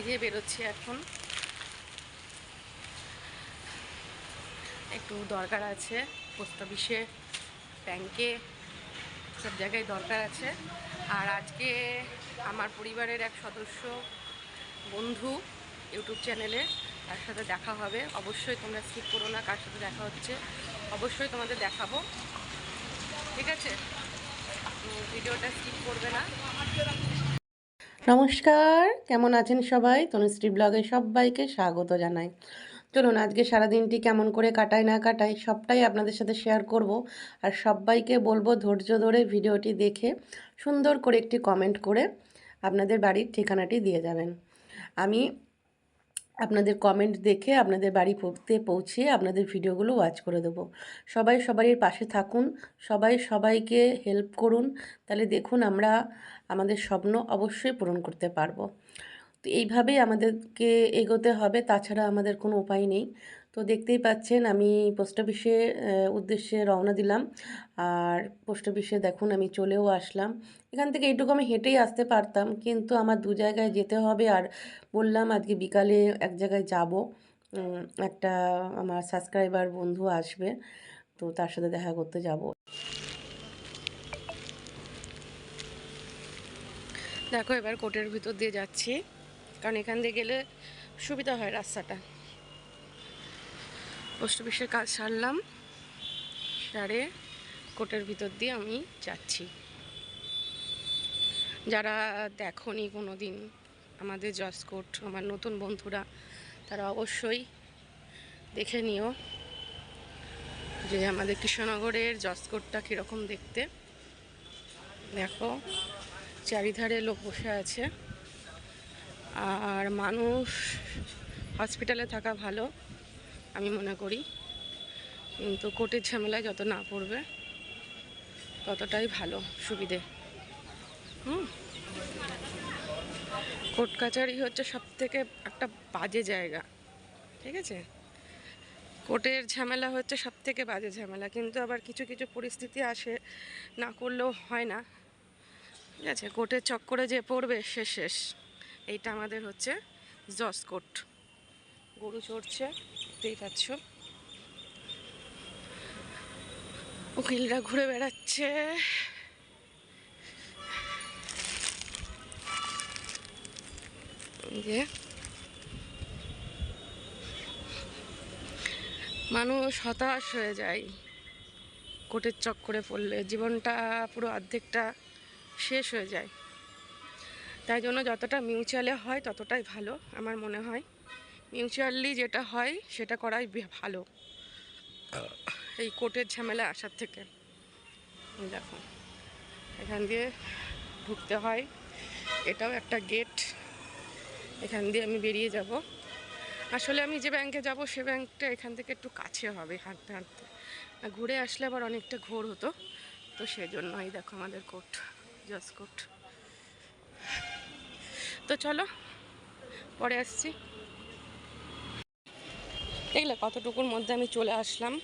এই বেরোচ্ছি এখন। একটু দরকার আছে, পোস্ট অফিসে, ব্যাংকে, সব জায়গায় দরকার আছে। আর আজকে আমার পরিবারের এক সদস্য, বন্ধু ইউটিউব চ্যানেলে, তার সাথে দেখা হবে। অবশ্যই তোমরা স্কিপ করো না, কার সাথে দেখা হচ্ছে। অবশ্যই তোমাদের দেখাবো। ঠিক আছে? ভিডিওটা স্কিপ করবে না। নমস্কার, কেমন আছেন সবাই? তনুশ্রী ব্লগে সবাইকে স্বাগত জানাই। চলুন, আজকে সারাদিনটি কেমন করে কাটায় না কাটায় সবটাই আপনাদের সাথে শেয়ার করব। আর সবাইকে বলব, ধৈর্য ধরে ভিডিওটি দেখে সুন্দর করে একটি কমেন্ট করে আপনাদের বাড়ির ঠিকানাটি দিয়ে যাবেন। আমি আপনাদের কমেন্ট দেখে আপনাদের বাড়ি পড়তে পৌঁছে আপনাদের ভিডিওগুলো ওয়াচ করে দেবো। সবাই সবারই পাশে থাকুন, সবাই সবাইকে হেল্প করুন, তাহলে দেখুন আমরা আমাদের স্বপ্ন অবশ্যই পূরণ করতে পারব। তো এইভাবেই আমাদেরকে এগোতে হবে, তাছাড়া আমাদের কোনো উপায় নেই। তো দেখতেই পাচ্ছেন আমি পোস্ট অফিসে উদ্দেশ্যে রওনা দিলাম। আর পোস্ট অফিসে দেখুন আমি চলেও আসলাম। এখান থেকে এইটুকু আমি হেঁটেই আসতে পারতাম, কিন্তু আমার দু জায়গায় যেতে হবে। আর বললাম আজকে বিকালে এক জায়গায় যাব। একটা আমার সাবস্ক্রাইবার বন্ধু আসবে, তো তার সাথে দেখা করতে যাব। দেখো এবার কোটের ভিতর দিয়ে যাচ্ছি। কারণ এখান দিয়ে গেলে সুবিধা হয় রাস্তাটা। পোস্ট অফিসের কাজ সারলাম। সারে কোটের ভিতর দিয়ে আমি যাচ্ছি। যারা দেখনি কোনো দিন আমাদের জসকোট আমার নতুন বন্ধুরা, তারা অবশ্যই দেখে নিও যে আমাদের কৃষ্ণনগরের জসকোটটা কীরকম দেখতে। দেখো, চারিধারে লোক বসে আছে। আর মানুষ হসপিটালে থাকা ভালো। আমি মনে করি। কিন্তু কোর্টের ঝামেলায় যত না পড়বে, ততটাই ভালো সুবিধে। হুম। কোর্ট কাছারি হচ্ছে সব থেকে একটা বাজে জায়গা, ঠিক আছে? কোর্টের ঝামেলা হচ্ছে সব থেকে বাজে ঝামেলা, কিন্তু আবার কিছু কিছু পরিস্থিতি আসে, না করলেও হয় না। ঠিক আছে? কোর্টের চক্করে যে পড়বে সে শেষ। এইটা আমাদের হচ্ছে জজ কোর্ট। গরু চড়ছে। দেখতেই পাচ্ছ। উকিলরা ঘুরে বেড়াচ্ছে। যে। মানুষ হতাশ হয়ে যায়। কোটের চক্করে পড়লে জীবনটা পুরো অর্ধেকটা শেষ হয়ে যায়। তাই জন্য যতটা মিউচুয়ালে হয় ততটাই ভালো, আমার মনে হয়। মিউচুয়ালি যেটা হয়, সেটা করাই ভালো। এই কোর্টের ঝামেলা আসার থেকে। দেখো, এখান দিয়ে ঢুকতে হয়। এটাও একটা গেট এখান দিয়ে আমি বেরিয়ে যাব। আসলে আমি যে ব্যাংকে যাব, সে ব্যাংকটা এখান থেকে একটু কাছে হবে, হাঁটতে হাঁটতে। ঘুরে আসলে আবার অনেকটা ঘোর হতো। তো সেজন্য এই দেখো আমাদের কোর্ট, জজ কোর্ট। তো চলো, পরে আসছি। দেখলে কতটুকুর মধ্যে আমি চলে আসলাম।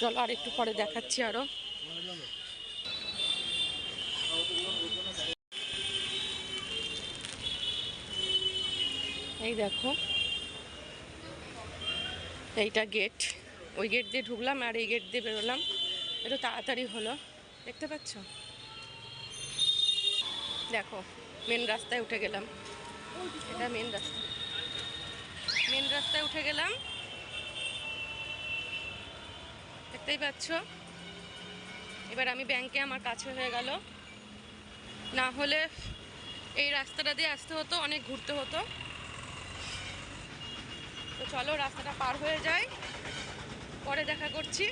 চলো আর একটু পরে দেখাচ্ছি আরও এই দেখো, এইটা গেট ওই গেট দিয়ে ঢুকলাম আর এই গেট দিয়ে বেরোলাম। একটু তাড়াতাড়ি হলো, দেখতে পাচ্ছ? দেখো মেন রাস্তায় উঠে গেলাম। এটা মেন রাস্তা। রাস্তায় উঠে গেলাম। দেখতেই পাচ্ছ? এবার আমি ব্যাংকে আমার কাছে হয়ে গেল। না হলে এই রাস্তাটা দিয়ে আসতে হতো, অনেক ঘুরতে হতো। তো চলো রাস্তাটা পার হয়ে যায় পরে দেখা করছি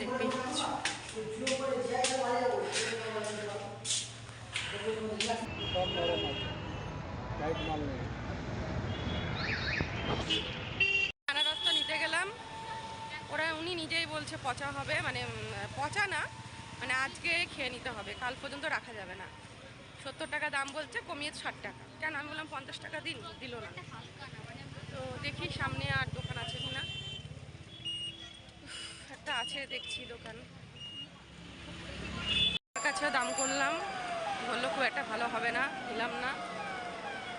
দেখতেই পাচ্ছ। আনারসটা নিতে গেলাম ওরা উনি নিজেই বলছে পচা হবে মানে পচা না মানে আজকে খেয়ে নিতে হবে কাল পর্যন্ত রাখা যাবে না। সত্তর টাকা দাম বলছে কমিয়ে ষাট টাকা। কেন? আমি বললাম পঞ্চাশ টাকা দিন দিল না। তো দেখি সামনে আর দোকান আছে কিনা উফ, একটা আছে দেখছি দোকান। কাছে দাম করলাম। বলল খুব একটা ভালো হবে না নিলাম না।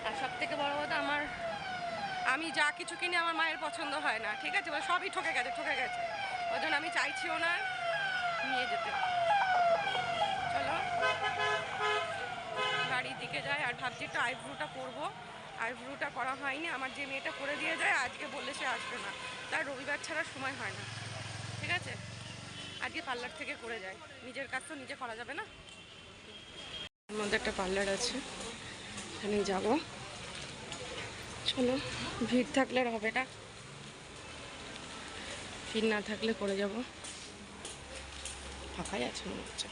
আর সব থেকে বড় কথা আমার আমি যা কিছু কিনে আমার মায়ের পছন্দ হয় না ঠিক আছে? সবই ঠকে গেছে ঠকে গেছে। ওই জন্য আমি চাইছিও না নিয়ে যেতে চলো। বাড়ির দিকে যায় আর ভাবছি একটু আইব্রুটা করব। আইব্রুটা করা হয়নি, আমার যে মেয়েটা করে দিয়ে যায়, আজকে বললে সে আসবে না। তার রবিবার ছাড়া সময় হয় না। ঠিক আছে? আজকে পার্লার থেকে করে যায় নিজের কাজ তো নিজে করা যাবে না? এর মধ্যে একটা পার্লার আছে। এখানে যাব। চলো, ভিড় থাকলে হবে না। ভিড় না থাকলে করে যাব। ফাঁকাই আছে মনে হচ্ছে।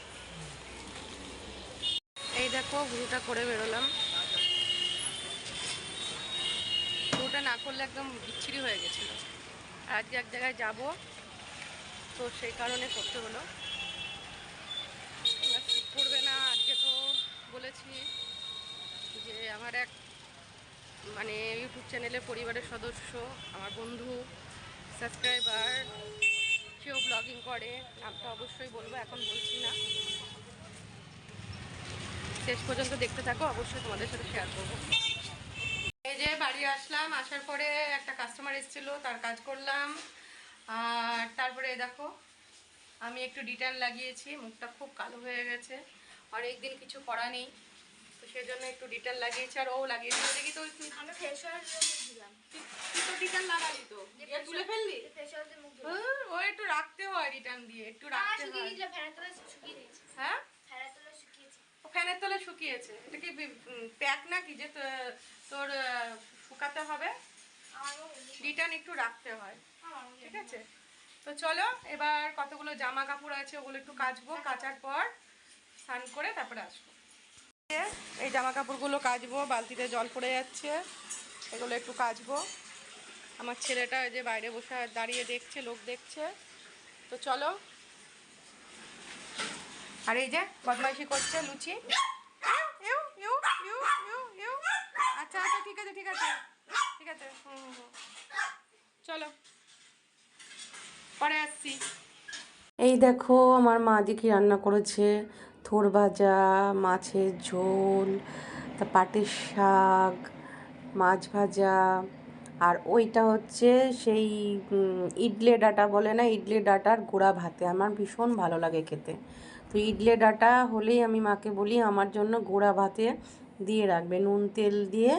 এই দেখো ভুরুটা করে বেরোলাম। ভুরুটা না করলে একদম বিচ্ছিরি হয়ে গেছিল। আজকে এক জায়গায় যাব, তো সেই কারণে করতে হলো। করবে না, আজকে তো বলেছি যে আমার এক মানে ইউটিউব চ্যানেলে পরিবারের সদস্য, আমার বন্ধু সাবস্ক্রাইবার সেও ব্লগিং করে নামটা অবশ্যই বলব, এখন বলছি না। শেষ পর্যন্ত দেখতে থাকো, অবশ্যই তোমাদের সাথে শেয়ার করব। এই যে বাড়ি আসলাম, আসার পরে একটা কাস্টমার এসেছিল, তার কাজ করলাম। আর তারপরে দেখো, আমি একটু ডিটেল লাগিয়েছি, মুখটা খুব কালো হয়ে গেছে। অনেক দিন কিছু করা নেই। সেজন্য একটু ডিটেল লাগিয়েছি আর ও লাগিয়েছিল দেখি তো আমি দিলাম। তুই তো লাগালি তো? তুলে ফেললি? দিয়ে মুখ ও একটু রাখতে হয় রিটার্ন দিয়ে একটু আর রাখতে শুকিয়ে হয়। শুকিয়ে দিয়েছি হ্যাঁ? শুকিয়েছি। ও ফ্যানের তলে শুকিয়েছে। এটা কি প্যাক নাকি যে তোর শুকাতে হবে? রিটার্ন একটু রাখতে হয়। ঠিক আছে? তো চলো এবার কতগুলো জামা কাপড় আছে ওগুলো একটু কাচবো কাচার পর স্নান করে তারপরে আসব। এই জামা কাপড়গুলো কাচবো, বালতিতে জল পড়ে যাচ্ছে। এগুলো একটু কাচবো। আমার ছেলেটা যে বাইরে বসে দাঁড়িয়ে দেখছে, লোক দেখছে। তো চলো। আর এই যে বদমাইশি করছে লুচি। আচ্ছা আচ্ছা ঠিক আছে ঠিক আছে। ঠিক আছে, হুম হুম। চলো। পরে আসছি। এই দেখো, আমার মা দেখি রান্না করেছে। থোর ভাজা, মাছের ঝোল, তা পাটের শাক, মাছ ভাজা, আর ওইটা হচ্ছে সেই ইডলি ডাটা বলে না? ইডলি ডাটার গুঁড়া ভাতে। আমার ভীষণ ভালো লাগে খেতে। তো ইডলি ডাটা হলেই আমি মাকে বলি, আমার জন্য গুঁড়া ভাতে দিয়ে রাখবে। নুন, তেল দিয়ে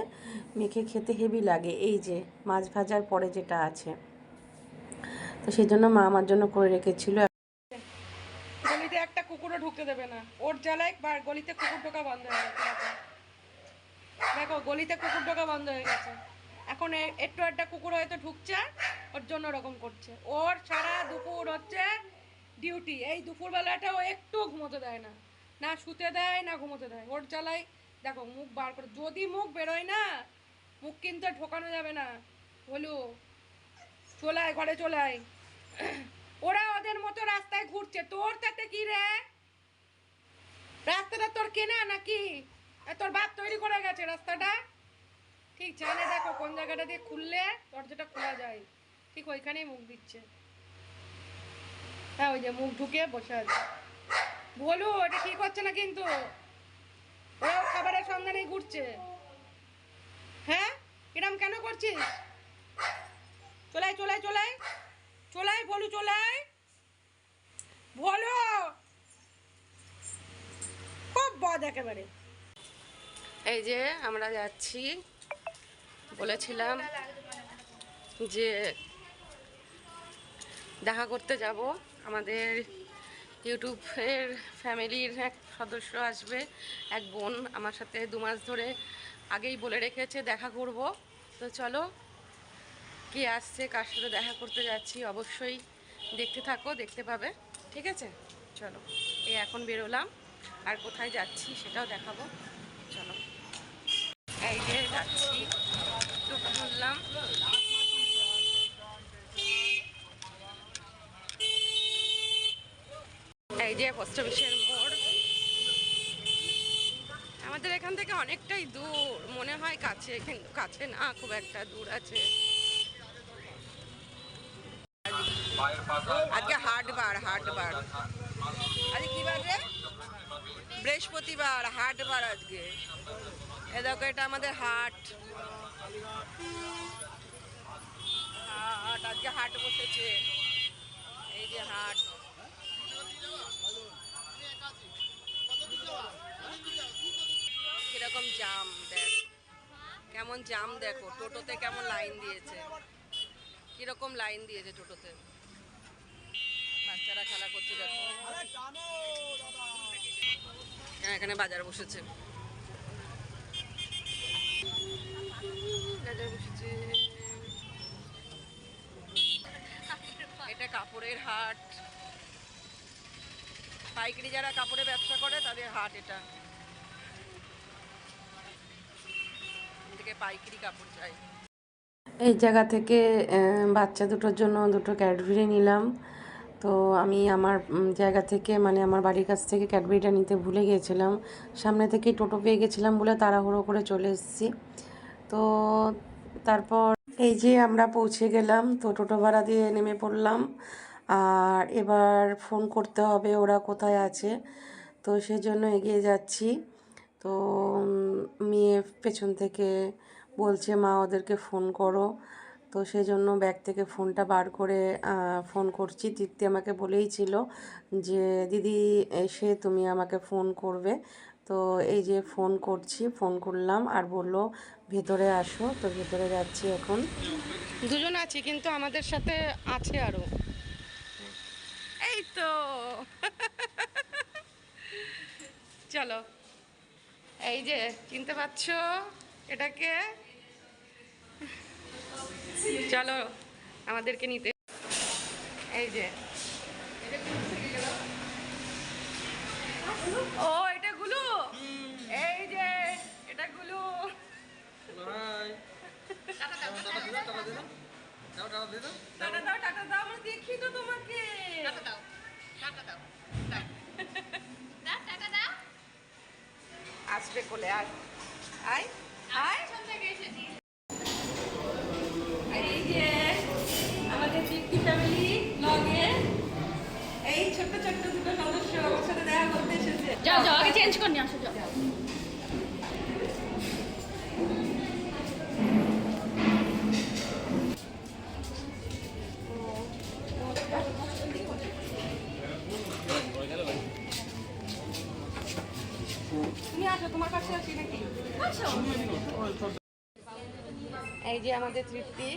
মেখে খেতে হেভি লাগে। এই যে, মাছ ভাজার পরে যেটা আছে। তো সেই জন্য মা আমার জন্য করে রেখেছিল। কুকুরও ঢুকতে দেবে না। ওর জ্বালায় বা গলিতে কুকুর ঢোকা বন্ধ হয়ে গেছে, দেখো। গলিতে কুকুর ঢোকা বন্ধ হয়ে গেছে। এখন একটু একটা কুকুর হয়তো ঢুকছে, ওর জন্য ওরকম করছে। ওর সারা দুপুর হচ্ছে ডিউটি এই দুপুরবেলাটা ও একটু ঘুমোতে দেয় না। না শুতে দেয়, না ঘুমোতে দেয়। ওর জ্বালায়, দেখো, মুখ বার করে। যদি মুখ বেরোয় না, মুখ কিন্তু ঢোকানো যাবে না। বলু, চলে আয়, ঘরে চলে আয়। ওরা ওদের মতো রাস্তায় ঘুরছে। তোর তাতে কি রে? রাস্তাটা তোর কেনা নাকি? তোর বাপ তৈরি করে গেছে রাস্তাটা? ঠিক জানে দেখো কোন জায়গাটা দিয়ে খুললে দরজাটা খোলা যায়। ঠিক ওইখানেই মুখ দিচ্ছে। হ্যাঁ ওই যে মুখ ঢুকে বসে আছে। বলু, এটা ঠিক হচ্ছে না কিন্তু? ওরাও খাবারের সন্ধানেই ঘুরছে। হ্যাঁ? এরম কেন করছিস? চলাই চলাই চলাই চলাই বলু চলাই বলো! বদ একেবারে। এই যে আমরা যাচ্ছি, বলেছিলাম যে দেখা করতে যাব। আমাদের ইউটিউবের ফ্যামিলির এক সদস্য আসবে, এক বোন আমার সাথে দু মাস ধরে আগেই বলে রেখেছে দেখা করব। তো চলো, কে আসছে, কার সাথে দেখা করতে যাচ্ছি অবশ্যই দেখতে থাকো, দেখতে পাবে। ঠিক আছে? চলো এই এখন বেরোলাম। আর কোথায় যাচ্ছি সেটাও দেখাবো। চলো। এই যে যাচ্ছি। টোটো ধরলাম এই যে পোস্ট অফিসের মোড়। আমাদের এখান থেকে অনেকটাই দূর। মনে হয় কাছে, কিন্তু কাছে না, খুব একটা দূর আছে। আজকে হাট বার হাট বার আজকে কি বার রে বৃহস্পতিবার হাটবার আজকে। এ দেখো, এটা আমাদের হাট। হাট, আজকে হাট বসেছে। এই যে হাট। কীরকম জাম, দেখ। কেমন জাম দেখো, টোটোতে কেমন লাইন দিয়েছে। কীরকম লাইন দিয়েছে টোটোতে। বাচ্চারা খেলা করছে দেখো। এখানে বাজার বসেছে। এটা কাপড়ের হাট। পাইকারি যারা কাপড়ের ব্যবসা করে, তাদের হাট এটা। থেকে পাইকারি কাপড় চাই। এই জায়গা থেকে বাচ্চা দুটোর জন্য দুটো ক্যাডবেরি নিলাম। তো আমি আমার জায়গা থেকে মানে আমার বাড়ির কাছ থেকে ক্যাডবেরিটা নিতে ভুলে গিয়েছিলাম। সামনে থেকেই টোটো পেয়ে গেছিলাম বলে তাড়াহুড়ো করে চলে এসেছি। তো তারপর এই যে আমরা পৌঁছে গেলাম, তো টোটো ভাড়া দিয়ে নেমে পড়লাম। আর এবার ফোন করতে হবে ওরা কোথায় আছে। তো সেজন্য এগিয়ে যাচ্ছি। তো মেয়ে পেছন থেকে বলছে, মা, ওদেরকে ফোন করো। তো সেই জন্য ব্যাগ থেকে ফোনটা বার করে ফোন করছি। তৃপ্তি আমাকে বলেই ছিল যে, দিদি, এসে তুমি আমাকে ফোন করবে। তো এই যে ফোন করছি, ফোন করলাম আর বলল, ভেতরে আসো। তো ভেতরে যাচ্ছি এখন। দুজন আছি, কিন্তু আমাদের সাথে আছে আরও এই তো চলো। এই যে, চিনতে পারছ? এটাকে চলো আমাদেরকে নিতে। এই যে। ও এটা গুলু। এই যে এটা গুলু। টাটা দাও টাটা দাও আমরা দেখি তো তোমাকে। দা টাকা দা আসবে কোলে আয়। আয় আয়। এসেছি। যাও যাও আগে চেঞ্জ করে নিয়ে আসো যাও। এই যে আমাদের তৃপ্তি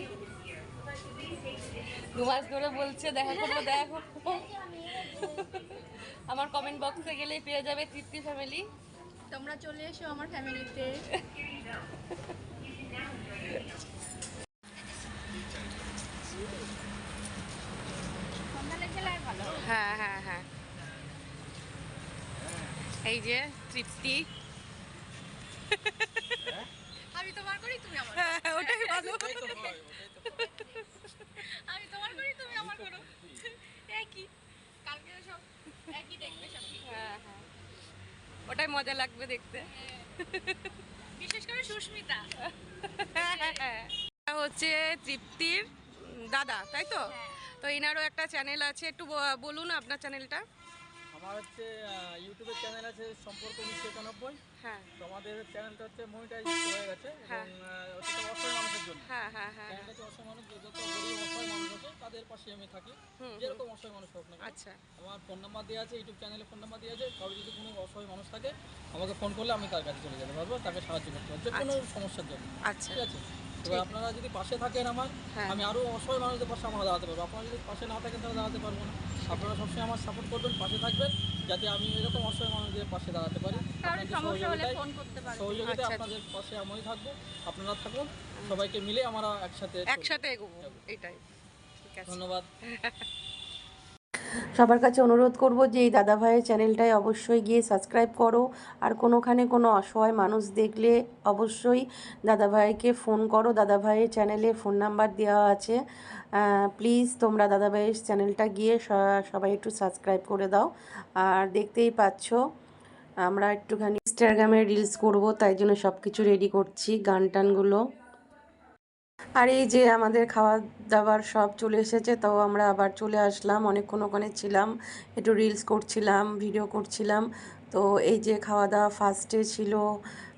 দু মাস ধরে বলছে দেখা করব দেখা করব। আমার কমেন্ট বক্সে গেলেই পেয়ে যাবে তৃপ্তি ফ্যামিলি তোমরা চলে এসো আমার ফ্যামিলিতে হ্যাঁ হ্যাঁ হ্যাঁ। এই যে তৃপ্তি। আমি তোমার করি তুমি আমার হ্যাঁ ওটাই ভালো। আমি তোমার করি তুমি আমার করো। একই। কালকে সব একই দেখবে সব। হ্যাঁ হ্যাঁ। ওটাই মজা লাগবে দেখতে। বিশেষ করে সুস্মিতা। হচ্ছে তৃপ্তির দাদা তাই তো? তো এনারও একটা চ্যানেল আছে। একটু বলুন আপনার চ্যানেলটা আমার হচ্ছে ইউটিউবের চ্যানেল আছে সম্পর্ক উনিশশো একানব্বই। হ্যাঁ। তো আমাদের চ্যানেলটা হচ্ছে মনিটাইজ হয়ে গেছে হ্যাঁ। এবং তো অসহায় মানুষের জন্য। হ্যাঁ হ্যাঁ হ্যাঁ। অসহায় মানুষ যত গরিব অসহায় মানুষ আছে তাদের পাশে আমি থাকি। যেরকম অসহায় মানুষ হোক না আচ্ছা। আমার ফোন নাম্বার দেওয়া আছে ইউটিউব চ্যানেলে ফোন নাম্বার দেওয়া আছে। কারও যদি কোনো অসহায় মানুষ থাকে আমাকে ফোন করলে আমি তার কাছে চলে যেতে পারব তাকে সাহায্য করতে পারব। যে কোনো সমস্যার জন্য। আচ্ছা। ঠিক আছে? এবার আপনারা যদি পাশে থাকেন আমার হ্যাঁ। আমি আরও অসহায় মানুষদের পাশে আমরা দাঁড়াতে পারব। আপনারা যদি পাশে না থাকেন তাহলে দাঁড়াতে পারব না। আপনারা সবসময় আমার সাপোর্ট করবেন পাশে থাকবেন যাতে আমি এরকম অসহায় মানুষদের পাশে দাঁড়াতে পারি। সহযোগিতা আচ্ছা। আপনাদের পাশে আমি থাকব আপনারা থাকুন সবাইকে মিলে আমরা একসাথে একসাথে এগোবো এটাই। ধন্যবাদ। সবার কাছে অনুরোধ করব যে এই দাদা ভাইয়ের চ্যানেলটায় অবশ্যই গিয়ে সাবস্ক্রাইব করো। আর কোনোখানে কোনো অসহায় মানুষ দেখলে অবশ্যই দাদা ভাইকে ফোন করো। দাদা ভাইয়ের চ্যানেলে ফোন নাম্বার দেওয়া আছে। প্লিজ তোমরা দাদা ভাইয়ের চ্যানেলটা গিয়ে সবাই একটু সাবস্ক্রাইব করে দাও। আর দেখতেই পাচ্ছ, আমরা একটুখানি ইনস্টাগ্রামে রিলস করব, তাই জন্য সব কিছু রেডি করছি গান টানগুলো আর এই যে আমাদের খাওয়া দাবার সব চলে এসেছে, তো আমরা আবার চলে আসলাম। অনেকক্ষণ ওখানে ছিলাম, একটু রিলস করছিলাম ভিডিও করছিলাম। তো এই যে খাওয়া দাওয়া ফার্স্টে ছিল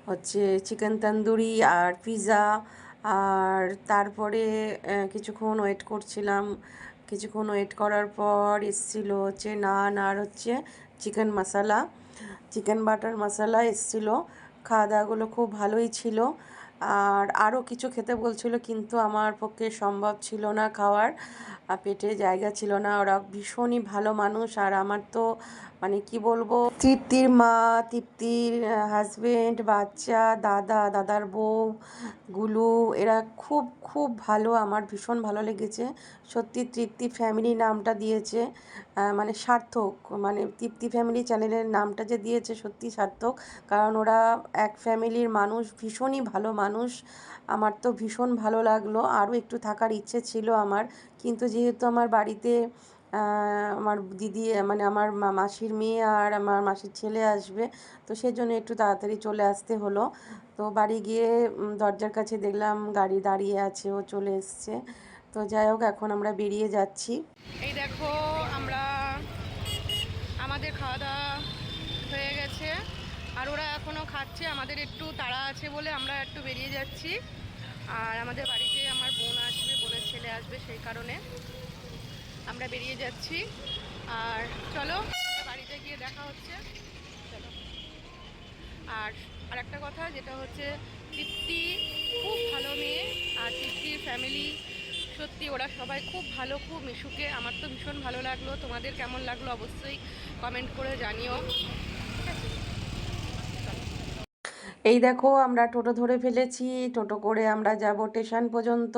হচ্ছে চিকেন তন্দুরি আর পিৎজা আর তারপরে কিছুক্ষণ ওয়েট করছিলাম। কিছুক্ষণ ওয়েট করার পর এসেছিল হচ্ছে নান আর হচ্ছে chicken masala chicken butter masala এসেছিল। খাওয়া দাওয়াগুলো খুব ভালোই ছিল। আর আরও কিছু খেতে বলছিল, কিন্তু আমার পক্ষে সম্ভব ছিল না খাওয়ার। পেটে জায়গা ছিল না। ওরা ভীষণই ভালো মানুষ। আর আমার তো মানে কি বলব? তৃপ্তির মা, তৃপ্তির হাজবেন্ড বাচ্চা, দাদা, দাদার বউ, গুলু, এরা খুব খুব ভালো। আমার ভীষণ ভালো লেগেছে। সত্যি তৃপ্তি ফ্যামিলি নামটা দিয়েছে মানে সার্থক। মানে তৃপ্তি ফ্যামিলি চ্যানেলের নামটা যে দিয়েছে সত্যি সার্থক। কারণ ওরা এক ফ্যামিলির মানুষ, ভীষণই ভালো মানুষ। আমার তো ভীষণ ভালো লাগল। আরও একটু থাকার ইচ্ছে ছিল আমার। কিন্তু যেহেতু আমার বাড়িতে আমার দিদি মানে আমার মাসির মেয়ে আর আমার মাসির ছেলে আসবে। তো সেজন্য একটু তাড়াতাড়ি চলে আসতে হলো। তো বাড়ি গিয়ে দরজার কাছে দেখলাম গাড়ি দাঁড়িয়ে আছে, ও চলে এসছে। তো যাই হোক, এখন আমরা বেরিয়ে যাচ্ছি। এই দেখো, আমরা, আমাদের খাওয়া দাওয়া হয়ে গেছে। আর ওরা এখনও খাচ্ছে, আমাদের একটু তাড়া আছে বলে আমরা একটু বেরিয়ে যাচ্ছি। আর আমাদের বাড়িতে আমার বোন আসবে বোনের ছেলে আসবে সেই কারণে। আমরা বেরিয়ে যাচ্ছি। আর চলো বাড়িতে গিয়ে দেখা হচ্ছে। চলো। আর একটা কথা, যেটা হচ্ছে, তৃপ্তি খুব ভালো মেয়ে, আর তৃপ্তির ফ্যামিলি সত্যি ওরা সবাই খুব ভালো, খুব মিশুকে। আমার তো ভীষণ ভালো লাগল। তোমাদের কেমন লাগল অবশ্যই কমেন্ট করে জানিও ঠিক আছে এই দেখো আমরা টোটো ধরে ফেলেছি, টোটো করে আমরা যাব স্টেশন পর্যন্ত।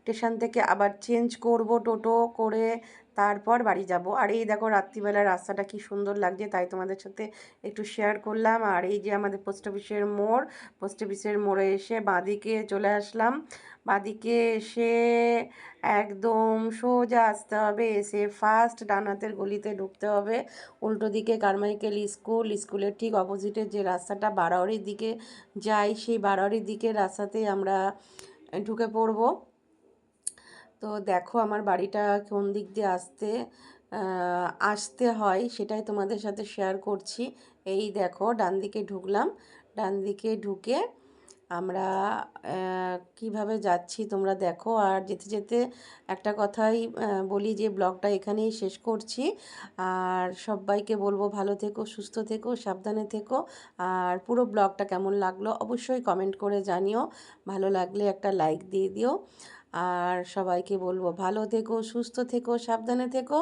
স্টেশন থেকে আবার চেঞ্জ করব টোটো করে। তারপর বাড়ি যাব। আর এই দেখো রাত্রিবেলা রাস্তাটা কি সুন্দর লাগছে, তাই তোমাদের সাথে একটু শেয়ার করলাম। আর এই যে আমাদের পোস্ট অফিসের মোড় পোস্ট অফিসের মোড়ে এসে বাঁদিকে চলে আসলাম। বাঁদিকে এসে একদম সোজা আসতে হবে, এসে ফার্স্ট ডান হাতের গলিতে ঢুকতে হবে। উল্টো দিকে কারমাইকেল স্কুল, স্কুলের ঠিক অপোজিটে যে রাস্তাটা বারোয়ারির দিকে যাই, সেই বারোয়ারির দিকে রাস্তাতেই আমরা ঢুকে পড়ব। তো দেখো আমার বাড়িটা কোন দিক দিয়ে আসতে আসতে হয় সেটাই তোমাদের সাথে শেয়ার করছি। এই দেখো ডান দিকে ঢুকলাম, ডান দিকে ঢুকে আমরা কীভাবে যাচ্ছি তোমরা দেখো। আর যেতে যেতে একটা কথাই বলি যে ব্লগটা এখানেই শেষ করছি। আর সবাইকে বলব ভালো থেকো, সুস্থ থেকো, সাবধানে থেকো। আর পুরো ব্লগটা কেমন লাগল অবশ্যই কমেন্ট করে জানিও। ভালো লাগলে একটা লাইক দিয়ে দিও। আর সবাইকে বলব ভালো থেকো, সুস্থ থেকো, সাবধানে থেকো।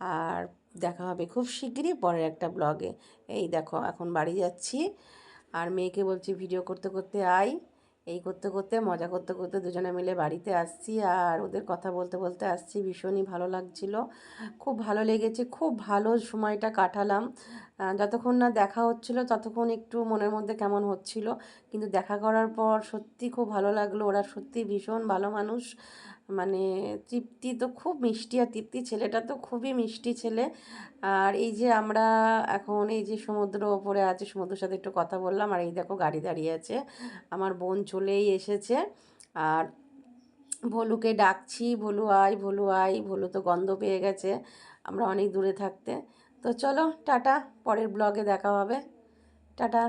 আর দেখা হবে খুব শিগগিরই পরের একটা ব্লগে এই দেখো, এখন বাড়ি যাচ্ছি। আর মেয়েকে বলছি ভিডিও করতে করতে আয়। এই করতে করতে, মজা করতে করতে দুজনে মিলে বাড়িতে আসছি। আর ওদের কথা বলতে বলতে আসছি, ভীষণই ভালো লাগছিল। খুব ভালো লেগেছে, খুব ভালো সময়টা কাটালাম। যতক্ষণ না দেখা হচ্ছিল, ততক্ষণ একটু মনের মধ্যে কেমন হচ্ছিল। কিন্তু দেখা করার পর সত্যি খুব ভালো লাগল। ওরা সত্যি ভীষণ ভালো মানুষ। মানে তৃপ্তি তো খুব মিষ্টি, আর তৃপ্তি ছেলেটা তো খুবই মিষ্টি ছেলে। আর এই যে আমরা এখন এই যে সমুদ্র ওপরে আছে, সমুদ্রের সাথে একটু কথা বললাম, আর এই দেখো গাড়ি দাঁড়িয়ে আছে। আমার বোন চলেই এসেছে। আর ভলুকে ডাকছি, ভলু আয় ভলু আয়, ভলু তো গন্ধ পেয়ে গেছে, আমরা অনেক দূরে থাকতে। তো চলো টাটা পরের ব্লগে দেখা হবে। টাটা।